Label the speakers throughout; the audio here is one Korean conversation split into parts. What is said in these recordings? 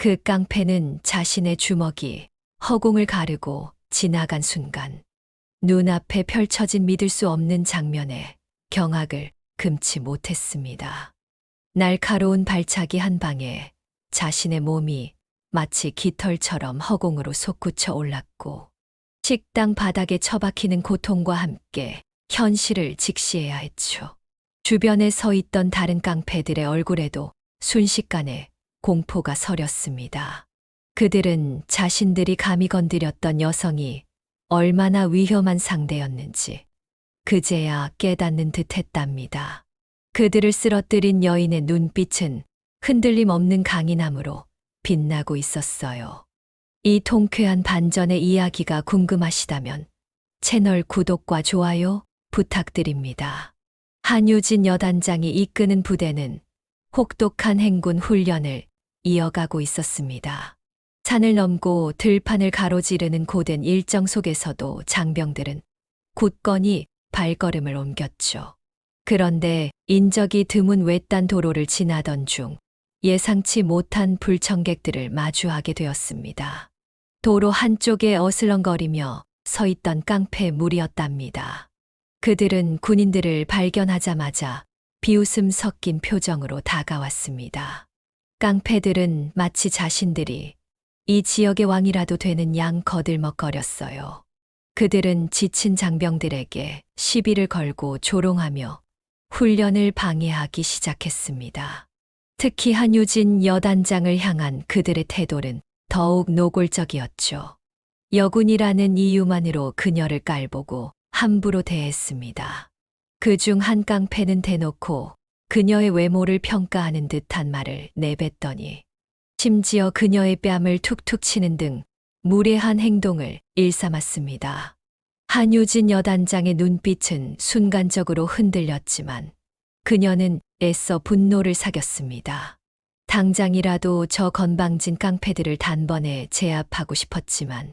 Speaker 1: 그 깡패는 자신의 주먹이 허공을 가르고 지나간 순간 눈앞에 펼쳐진 믿을 수 없는 장면에 경악을 금치 못했습니다. 날카로운 발차기 한 방에 자신의 몸이 마치 깃털처럼 허공으로 솟구쳐 올랐고 식당 바닥에 처박히는 고통과 함께 현실을 직시해야 했죠. 주변에 서 있던 다른 깡패들의 얼굴에도 순식간에 공포가 서렸습니다. 그들은 자신들이 감히 건드렸던 여성이 얼마나 위험한 상대였는지 그제야 깨닫는 듯 했답니다. 그들을 쓰러뜨린 여인의 눈빛은 흔들림 없는 강인함으로 빛나고 있었어요. 이 통쾌한 반전의 이야기가 궁금하시다면 채널 구독과 좋아요 부탁드립니다. 한유진 여단장이 이끄는 부대는 혹독한 행군 훈련을 이어가고 있었습니다. 산을 넘고 들판을 가로지르는 고된 일정 속에서도 장병들은 굳건히 발걸음을 옮겼죠. 그런데 인적이 드문 외딴 도로를 지나던 중 예상치 못한 불청객들을 마주하게 되었습니다. 도로 한쪽에 어슬렁거리며 서 있던 깡패 무리였답니다. 그들은 군인들을 발견하자마자 비웃음 섞인 표정으로 다가왔습니다. 깡패들은 마치 자신들이 이 지역의 왕이라도 되는 양 거들먹거렸어요. 그들은 지친 장병들에게 시비를 걸고 조롱하며 훈련을 방해하기 시작했습니다. 특히 한유진 여단장을 향한 그들의 태도는 더욱 노골적이었죠. 여군이라는 이유만으로 그녀를 깔보고 함부로 대했습니다. 그 중 한 깡패는 대놓고 그녀의 외모를 평가하는 듯한 말을 내뱉더니 심지어 그녀의 뺨을 툭툭 치는 등 무례한 행동을 일삼았습니다. 한유진 여단장의 눈빛은 순간적으로 흔들렸지만 그녀는 애써 분노를 사겼습니다. 당장이라도 저 건방진 깡패들을 단번에 제압하고 싶었지만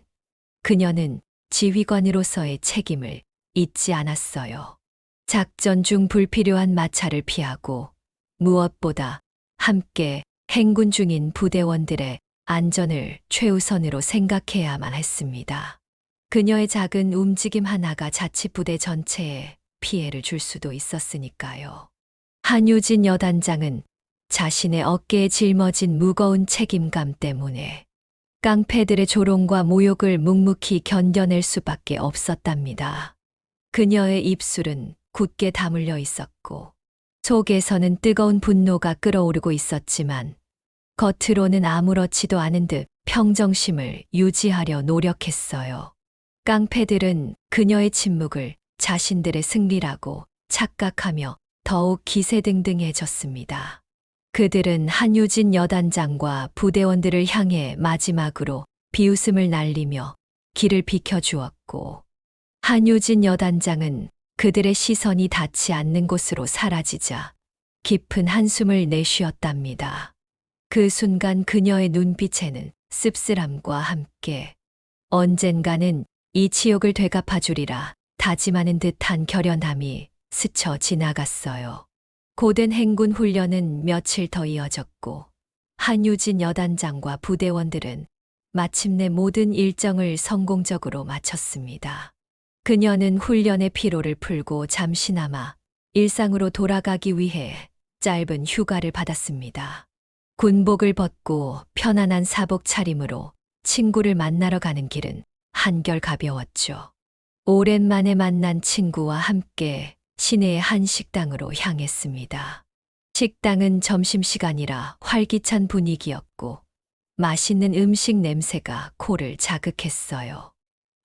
Speaker 1: 그녀는 지휘관으로서의 책임을 잊지 않았어요. 작전 중 불필요한 마찰을 피하고 무엇보다 함께 행군 중인 부대원들의 안전을 최우선으로 생각해야만 했습니다. 그녀의 작은 움직임 하나가 자칫 부대 전체에 피해를 줄 수도 있었으니까요. 한유진 여단장은 자신의 어깨에 짊어진 무거운 책임감 때문에 깡패들의 조롱과 모욕을 묵묵히 견뎌낼 수밖에 없었답니다. 그녀의 입술은 굳게 다물려 있었고 속에서는 뜨거운 분노가 끓어오르고 있었지만 겉으로는 아무렇지도 않은 듯 평정심을 유지하려 노력했어요. 깡패들은 그녀의 침묵을 자신들의 승리라고 착각하며 더욱 기세등등해졌습니다. 그들은 한유진 여단장과 부대원들을 향해 마지막으로 비웃음을 날리며 길을 비켜주었고, 한유진 여단장은 그들의 시선이 닿지 않는 곳으로 사라지자 깊은 한숨을 내쉬었답니다. 그 순간 그녀의 눈빛에는 씁쓸함과 함께 언젠가는 이 치욕을 되갚아주리라 다짐하는 듯한 결연함이 스쳐 지나갔어요. 고된 행군 훈련은 며칠 더 이어졌고 한유진 여단장과 부대원들은 마침내 모든 일정을 성공적으로 마쳤습니다. 그녀는 훈련의 피로를 풀고 잠시나마 일상으로 돌아가기 위해 짧은 휴가를 받았습니다. 군복을 벗고 편안한 사복 차림으로 친구를 만나러 가는 길은 한결 가벼웠죠. 오랜만에 만난 친구와 함께 시내의 한 식당으로 향했습니다. 식당은 점심시간이라 활기찬 분위기였고 맛있는 음식 냄새가 코를 자극했어요.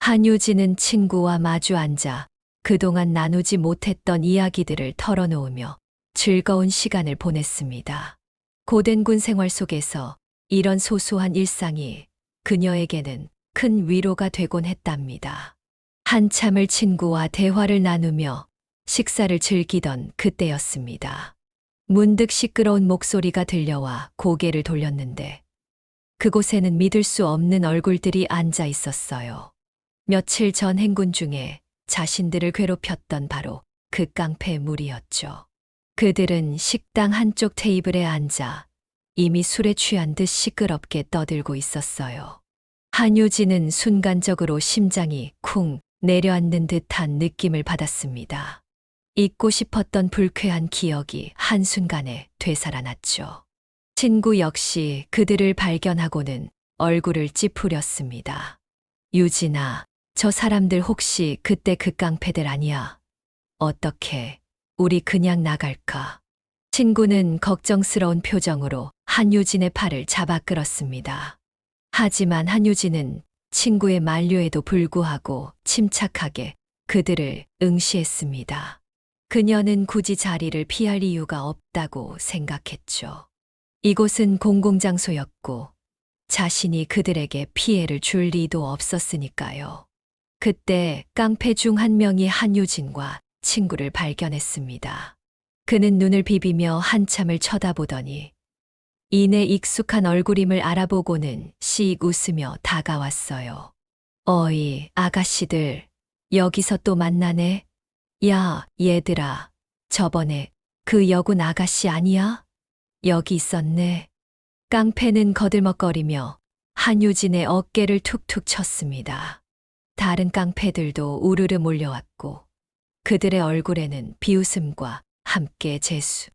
Speaker 1: 한유진은 친구와 마주 앉아 그동안 나누지 못했던 이야기들을 털어놓으며 즐거운 시간을 보냈습니다. 고된 군 생활 속에서 이런 소소한 일상이 그녀에게는 큰 위로가 되곤 했답니다. 한참을 친구와 대화를 나누며 식사를 즐기던 그때였습니다. 문득 시끄러운 목소리가 들려와 고개를 돌렸는데 그곳에는 믿을 수 없는 얼굴들이 앉아 있었어요. 며칠 전 행군 중에 자신들을 괴롭혔던 바로 그 깡패 무리였죠. 그들은 식당 한쪽 테이블에 앉아 이미 술에 취한 듯 시끄럽게 떠들고 있었어요. 한유진은 순간적으로 심장이 쿵 내려앉는 듯한 느낌을 받았습니다. 잊고 싶었던 불쾌한 기억이 한순간에 되살아났죠. 친구 역시 그들을 발견하고는 얼굴을 찌푸렸습니다. 유진아, 저 사람들 혹시 그때 그 깡패들 아니야? 어떻게, 우리 그냥 나갈까? 친구는 걱정스러운 표정으로 한유진의 팔을 잡아 끌었습니다. 하지만 한유진은 친구의 만류에도 불구하고 침착하게 그들을 응시했습니다. 그녀는 굳이 자리를 피할 이유가 없다고 생각했죠. 이곳은 공공장소였고 자신이 그들에게 피해를 줄 리도 없었으니까요. 그때 깡패 중 한 명이 한유진과 친구를 발견했습니다. 그는 눈을 비비며 한참을 쳐다보더니 이내 익숙한 얼굴임을 알아보고는 씩 웃으며 다가왔어요. 어이, 아가씨들, 여기서 또 만나네? 야, 얘들아, 저번에 그 여군 아가씨 아니야? 여기 있었네. 깡패는 거들먹거리며 한유진의 어깨를 툭툭 쳤습니다. 다른 깡패들도 우르르 몰려왔고 그들의 얼굴에는 비웃음과 함께 재수.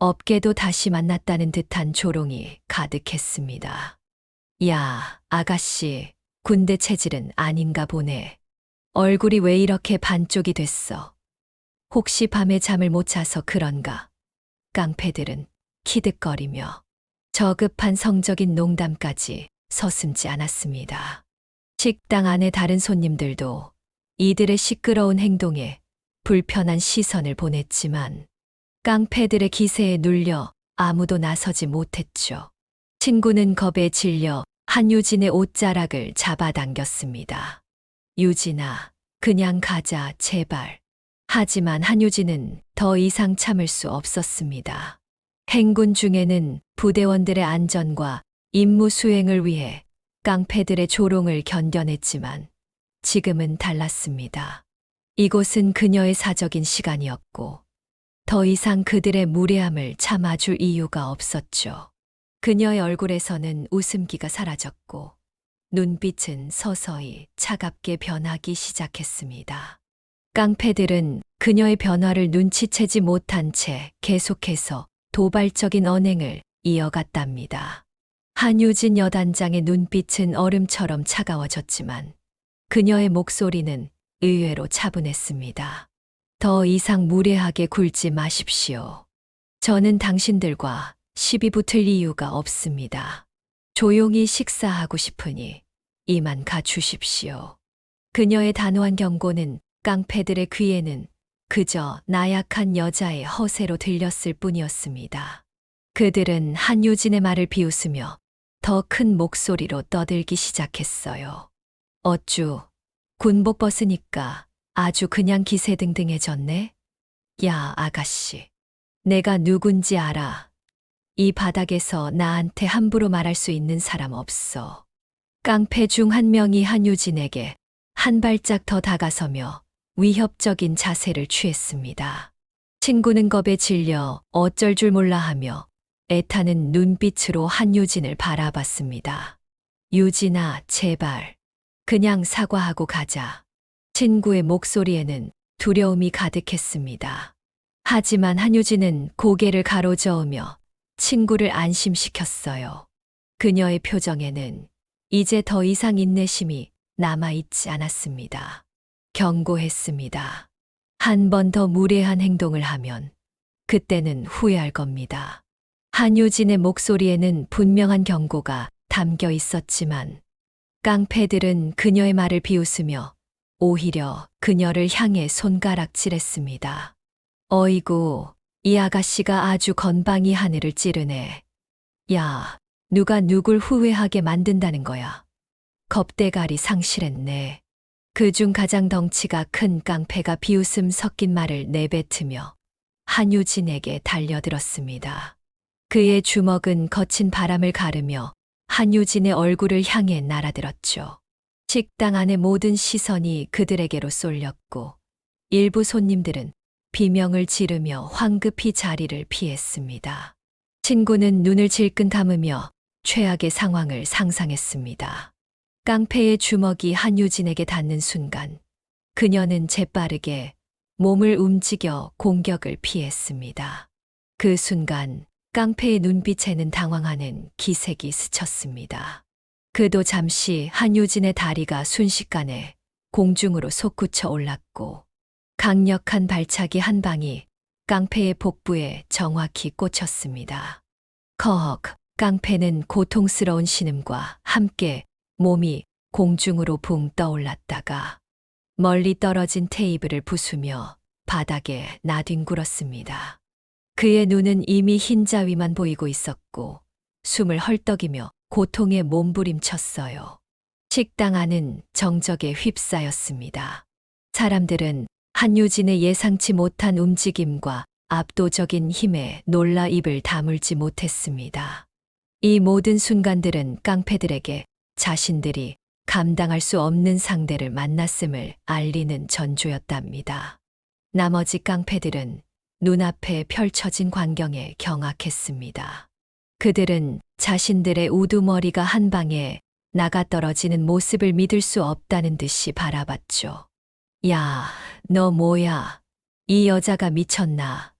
Speaker 1: 업계도 다시 만났다는 듯한 조롱이 가득했습니다. 야, 아가씨, 군대 체질은 아닌가 보네. 얼굴이 왜 이렇게 반쪽이 됐어? 혹시 밤에 잠을 못 자서 그런가? 깡패들은 키득거리며 저급한 성적인 농담까지 서슴지 않았습니다. 식당 안의 다른 손님들도 이들의 시끄러운 행동에 불편한 시선을 보냈지만 깡패들의 기세에 눌려 아무도 나서지 못했죠. 친구는 겁에 질려 한유진의 옷자락을 잡아당겼습니다. 유진아, 그냥 가자, 제발. 하지만 한유진은 더 이상 참을 수 없었습니다. 행군 중에는 부대원들의 안전과 임무 수행을 위해 깡패들의 조롱을 견뎌냈지만 지금은 달랐습니다. 이곳은 그녀의 사적인 시간이었고 더 이상 그들의 무례함을 참아줄 이유가 없었죠. 그녀의 얼굴에서는 웃음기가 사라졌고 눈빛은 서서히 차갑게 변하기 시작했습니다. 깡패들은 그녀의 변화를 눈치채지 못한 채 계속해서 도발적인 언행을 이어갔답니다. 한유진 여단장의 눈빛은 얼음처럼 차가워졌지만 그녀의 목소리는 의외로 차분했습니다. 더 이상 무례하게 굴지 마십시오. 저는 당신들과 시비 붙을 이유가 없습니다. 조용히 식사하고 싶으니 이만 가주십시오. 그녀의 단호한 경고는 깡패들의 귀에는 그저 나약한 여자의 허세로 들렸을 뿐이었습니다. 그들은 한유진의 말을 비웃으며 더 큰 목소리로 떠들기 시작했어요. 어쭈, 군복 벗으니까 아주 그냥 기세등등해졌네? 야, 아가씨. 내가 누군지 알아. 이 바닥에서 나한테 함부로 말할 수 있는 사람 없어. 깡패 중 한 명이 한유진에게 한 발짝 더 다가서며 위협적인 자세를 취했습니다. 친구는 겁에 질려 어쩔 줄 몰라 하며 애타는 눈빛으로 한유진을 바라봤습니다. 유진아, 제발. 그냥 사과하고 가자. 친구의 목소리에는 두려움이 가득했습니다. 하지만 한유진은 고개를 가로저으며 친구를 안심시켰어요. 그녀의 표정에는 이제 더 이상 인내심이 남아있지 않았습니다. 경고했습니다. 한 번 더 무례한 행동을 하면 그때는 후회할 겁니다. 한유진의 목소리에는 분명한 경고가 담겨 있었지만 깡패들은 그녀의 말을 비웃으며 오히려 그녀를 향해 손가락질했습니다. 어이구, 이 아가씨가 아주 건방이 하늘을 찌르네. 야, 누가 누굴 후회하게 만든다는 거야. 겁대가리 상실했네. 그중 가장 덩치가 큰 깡패가 비웃음 섞인 말을 내뱉으며 한유진에게 달려들었습니다. 그의 주먹은 거친 바람을 가르며 한유진의 얼굴을 향해 날아들었죠. 식당 안의 모든 시선이 그들에게로 쏠렸고 일부 손님들은 비명을 지르며 황급히 자리를 피했습니다. 친구는 눈을 질끈 감으며 최악의 상황을 상상했습니다. 깡패의 주먹이 한유진에게 닿는 순간 그녀는 재빠르게 몸을 움직여 공격을 피했습니다. 그 순간 깡패의 눈빛에는 당황하는 기색이 스쳤습니다. 그도 잠시 한유진의 다리가 순식간에 공중으로 솟구쳐 올랐고 강력한 발차기 한 방이 깡패의 복부에 정확히 꽂혔습니다. 컥 깡패는 고통스러운 신음과 함께 몸이 공중으로 붕 떠올랐다가 멀리 떨어진 테이블을 부수며 바닥에 나뒹굴었습니다. 그의 눈은 이미 흰자위만 보이고 있었고 숨을 헐떡이며 고통에 몸부림쳤어요. 식당 안은 정적에 휩싸였습니다. 사람들은 한유진의 예상치 못한 움직임과 압도적인 힘에 놀라 입을 다물지 못했습니다. 이 모든 순간들은 깡패들에게 자신들이 감당할 수 없는 상대를 만났음을 알리는 전조였답니다. 나머지 깡패들은 눈앞에 펼쳐진 광경에 경악했습니다. 그들은 자신들의 우두머리가 한 방에 나가 떨어지는 모습을 믿을 수 없다는 듯이 바라봤죠. 야, 너 뭐야? 이 여자가 미쳤나?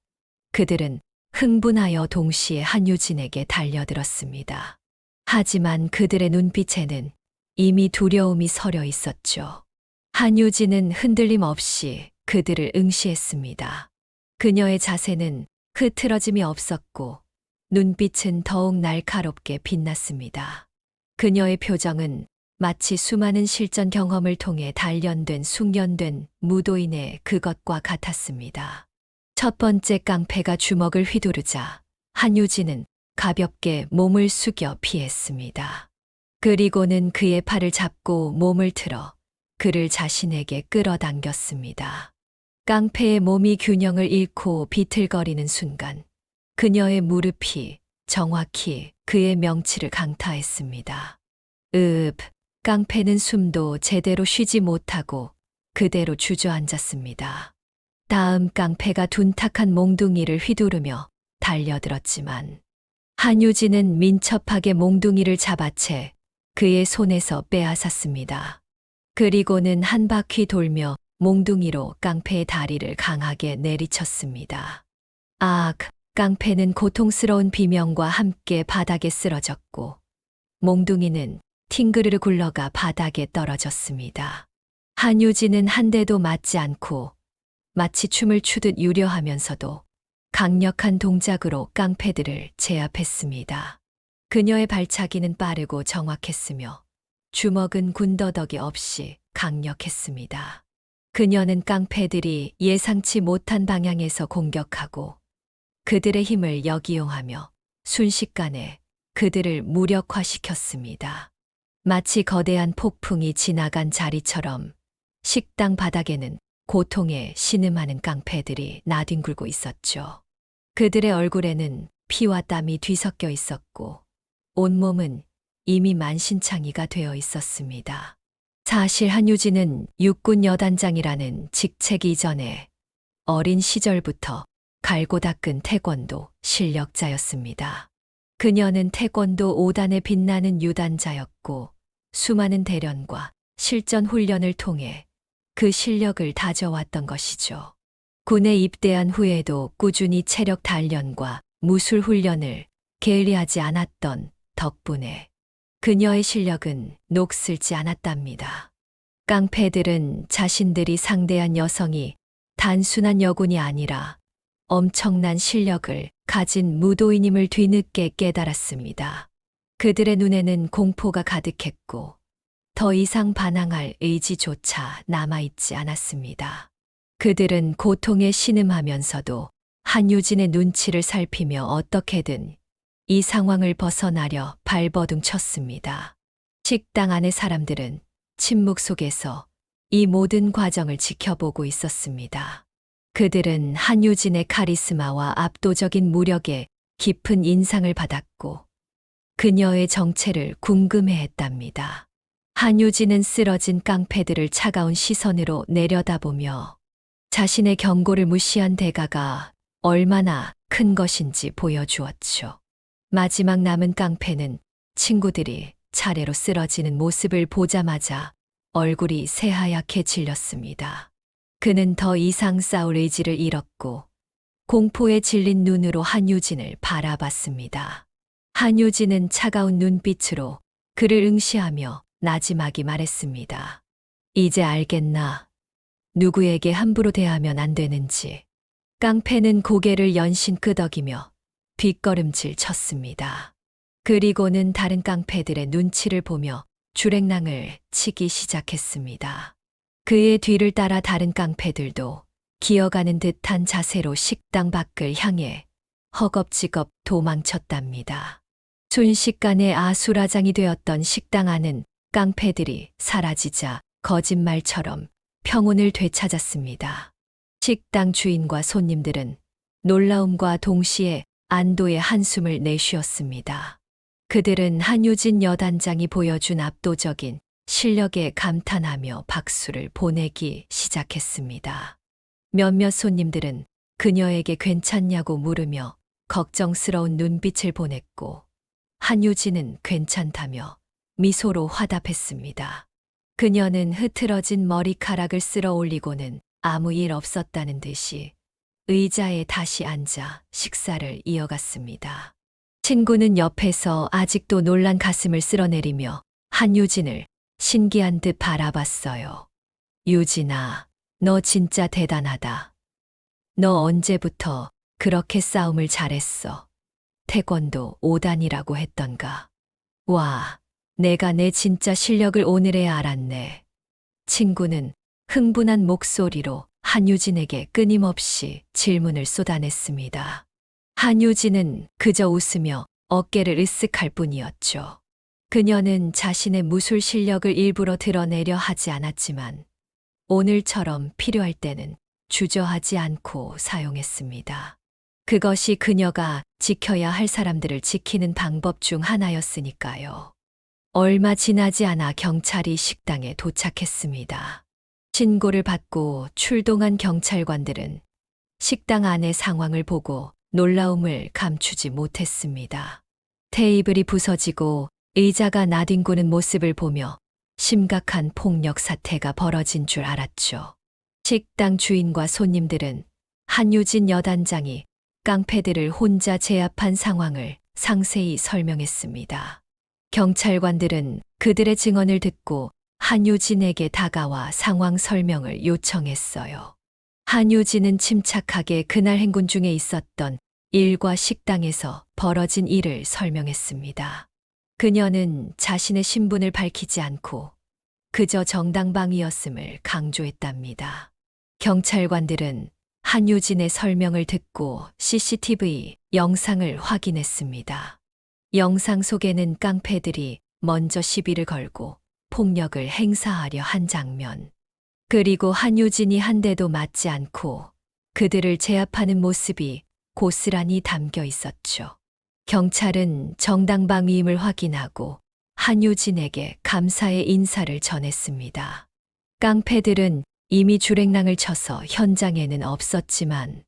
Speaker 1: 그들은 흥분하여 동시에 한유진에게 달려들었습니다. 하지만 그들의 눈빛에는 이미 두려움이 서려 있었죠. 한유진은 흔들림 없이 그들을 응시했습니다. 그녀의 자세는 흐트러짐이 없었고 눈빛은 더욱 날카롭게 빛났습니다. 그녀의 표정은 마치 수많은 실전 경험을 통해 단련된 숙련된 무도인의 그것과 같았습니다. 첫 번째 깡패가 주먹을 휘두르자 한유진은 가볍게 몸을 숙여 피했습니다. 그리고는 그의 팔을 잡고 몸을 틀어 그를 자신에게 끌어당겼습니다. 깡패의 몸이 균형을 잃고 비틀거리는 순간 그녀의 무릎이 정확히 그의 명치를 강타했습니다. 읍, 깡패는 숨도 제대로 쉬지 못하고 그대로 주저앉았습니다. 다음 깡패가 둔탁한 몽둥이를 휘두르며 달려들었지만 한유진은 민첩하게 몽둥이를 잡아채 그의 손에서 빼앗았습니다. 그리고는 한 바퀴 돌며 몽둥이로 깡패의 다리를 강하게 내리쳤습니다. 악, 깡패는 고통스러운 비명과 함께 바닥에 쓰러졌고 몽둥이는 팅그르르 굴러가 바닥에 떨어졌습니다. 한유진은 한 대도 맞지 않고 마치 춤을 추듯 유려하면서도 강력한 동작으로 깡패들을 제압했습니다. 그녀의 발차기는 빠르고 정확했으며 주먹은 군더더기 없이 강력했습니다. 그녀는 깡패들이 예상치 못한 방향에서 공격하고 그들의 힘을 역이용하며 순식간에 그들을 무력화시켰습니다. 마치 거대한 폭풍이 지나간 자리처럼 식당 바닥에는 고통에 신음하는 깡패들이 나뒹굴고 있었죠. 그들의 얼굴에는 피와 땀이 뒤섞여 있었고 온몸은 이미 만신창이가 되어 있었습니다. 사실 한유진은 육군 여단장이라는 직책 이전에 어린 시절부터 갈고 닦은 태권도 실력자였습니다. 그녀는 태권도 5단에 빛나는 유단자였고 수많은 대련과 실전 훈련을 통해 그 실력을 다져왔던 것이죠. 군에 입대한 후에도 꾸준히 체력 단련과 무술 훈련을 게을리하지 않았던 덕분에 그녀의 실력은 녹슬지 않았답니다. 깡패들은 자신들이 상대한 여성이 단순한 여군이 아니라 엄청난 실력을 가진 무도인임을 뒤늦게 깨달았습니다. 그들의 눈에는 공포가 가득했고 더 이상 반항할 의지조차 남아있지 않았습니다. 그들은 고통에 신음하면서도 한유진의 눈치를 살피며 어떻게든 이 상황을 벗어나려 발버둥 쳤습니다. 식당 안의 사람들은 침묵 속에서 이 모든 과정을 지켜보고 있었습니다. 그들은 한유진의 카리스마와 압도적인 무력에 깊은 인상을 받았고 그녀의 정체를 궁금해 했답니다. 한유진은 쓰러진 깡패들을 차가운 시선으로 내려다보며 자신의 경고를 무시한 대가가 얼마나 큰 것인지 보여주었죠. 마지막 남은 깡패는 친구들이 차례로 쓰러지는 모습을 보자마자 얼굴이 새하얗게 질렸습니다. 그는 더 이상 싸울 의지를 잃었고 공포에 질린 눈으로 한유진을 바라봤습니다. 한유진은 차가운 눈빛으로 그를 응시하며 나지막이 말했습니다. 이제 알겠나? 누구에게 함부로 대하면 안 되는지. 깡패는 고개를 연신 끄덕이며 뒷걸음질 쳤습니다. 그리고는 다른 깡패들의 눈치를 보며 주랭랑을 치기 시작했습니다. 그의 뒤를 따라 다른 깡패들도 기어가는 듯한 자세로 식당 밖을 향해 허겁지겁 도망쳤답니다. 순식간에 아수라장이 되었던 식당 안은 깡패들이 사라지자 거짓말처럼 평온을 되찾았습니다. 식당 주인과 손님들은 놀라움과 동시에 안도의 한숨을 내쉬었습니다. 그들은 한유진 여단장이 보여준 압도적인 실력에 감탄하며 박수를 보내기 시작했습니다. 몇몇 손님들은 그녀에게 괜찮냐고 물으며 걱정스러운 눈빛을 보냈고, 한유진은 괜찮다며 미소로 화답했습니다. 그녀는 흐트러진 머리카락을 쓸어 올리고는 아무 일 없었다는 듯이 의자에 다시 앉아 식사를 이어갔습니다. 친구는 옆에서 아직도 놀란 가슴을 쓸어내리며 한유진을 신기한 듯 바라봤어요. 유진아, 너 진짜 대단하다. 너 언제부터 그렇게 싸움을 잘했어? 태권도 5단이라고 했던가. 와, 내가 내 진짜 실력을 오늘에야 알았네. 친구는 흥분한 목소리로 한유진에게 끊임없이 질문을 쏟아냈습니다. 한유진은 그저 웃으며 어깨를 으쓱할 뿐이었죠. 그녀는 자신의 무술 실력을 일부러 드러내려 하지 않았지만 오늘처럼 필요할 때는 주저하지 않고 사용했습니다. 그것이 그녀가 지켜야 할 사람들을 지키는 방법 중 하나였으니까요. 얼마 지나지 않아 경찰이 식당에 도착했습니다. 신고를 받고 출동한 경찰관들은 식당 안의 상황을 보고 놀라움을 감추지 못했습니다. 테이블이 부서지고 의자가 나뒹구는 모습을 보며 심각한 폭력 사태가 벌어진 줄 알았죠. 식당 주인과 손님들은 한유진 여단장이 깡패들을 혼자 제압한 상황을 상세히 설명했습니다. 경찰관들은 그들의 증언을 듣고 한유진에게 다가와 상황 설명을 요청했어요. 한유진은 침착하게 그날 행군 중에 있었던 일과 식당에서 벌어진 일을 설명했습니다. 그녀는 자신의 신분을 밝히지 않고 그저 정당방위였음을 강조했답니다. 경찰관들은 한유진의 설명을 듣고 CCTV 영상을 확인했습니다. 영상 속에는 깡패들이 먼저 시비를 걸고 폭력을 행사하려 한 장면. 그리고 한유진이 한 대도 맞지 않고 그들을 제압하는 모습이 고스란히 담겨 있었죠. 경찰은 정당방위임을 확인하고 한유진에게 감사의 인사를 전했습니다. 깡패들은 이미 주랭랑을 쳐서 현장에는 없었지만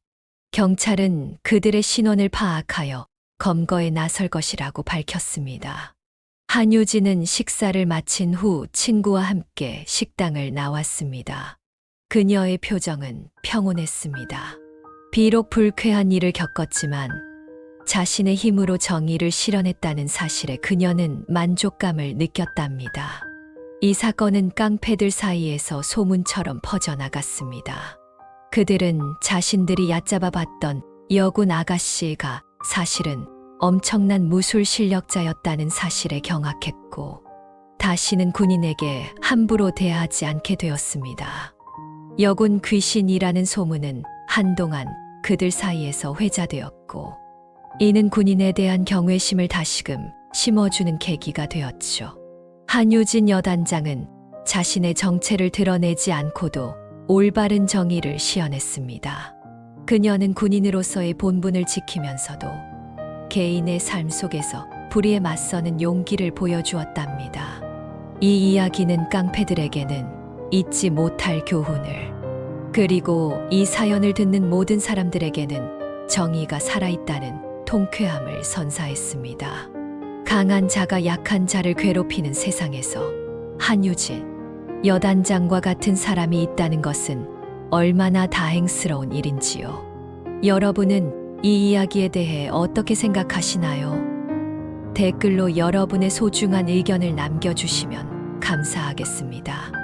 Speaker 1: 경찰은 그들의 신원을 파악하여 검거에 나설 것이라고 밝혔습니다. 한유진은 식사를 마친 후 친구와 함께 식당을 나왔습니다. 그녀의 표정은 평온했습니다. 비록 불쾌한 일을 겪었지만 자신의 힘으로 정의를 실현했다는 사실에 그녀는 만족감을 느꼈답니다. 이 사건은 깡패들 사이에서 소문처럼 퍼져나갔습니다. 그들은 자신들이 얕잡아 봤던 여군 아가씨가 사실은 엄청난 무술 실력자였다는 사실에 경악했고, 다시는 군인에게 함부로 대하지 않게 되었습니다. 여군 귀신이라는 소문은 한동안 그들 사이에서 회자되었고, 이는 군인에 대한 경외심을 다시금 심어주는 계기가 되었죠. 한유진 여단장은 자신의 정체를 드러내지 않고도 올바른 정의를 시연했습니다. 그녀는 군인으로서의 본분을 지키면서도 개인의 삶 속에서 불의에 맞서는 용기를 보여주었답니다. 이 이야기는 깡패들에게는 잊지 못할 교훈을, 그리고 이 사연을 듣는 모든 사람들에게는 정의가 살아있다는 통쾌함을 선사했습니다. 강한 자가 약한 자를 괴롭히는 세상에서 한유진, 여단장과 같은 사람이 있다는 것은 얼마나 다행스러운 일인지요. 여러분은 이 이야기에 대해 어떻게 생각하시나요? 댓글로 여러분의 소중한 의견을 남겨주시면 감사하겠습니다.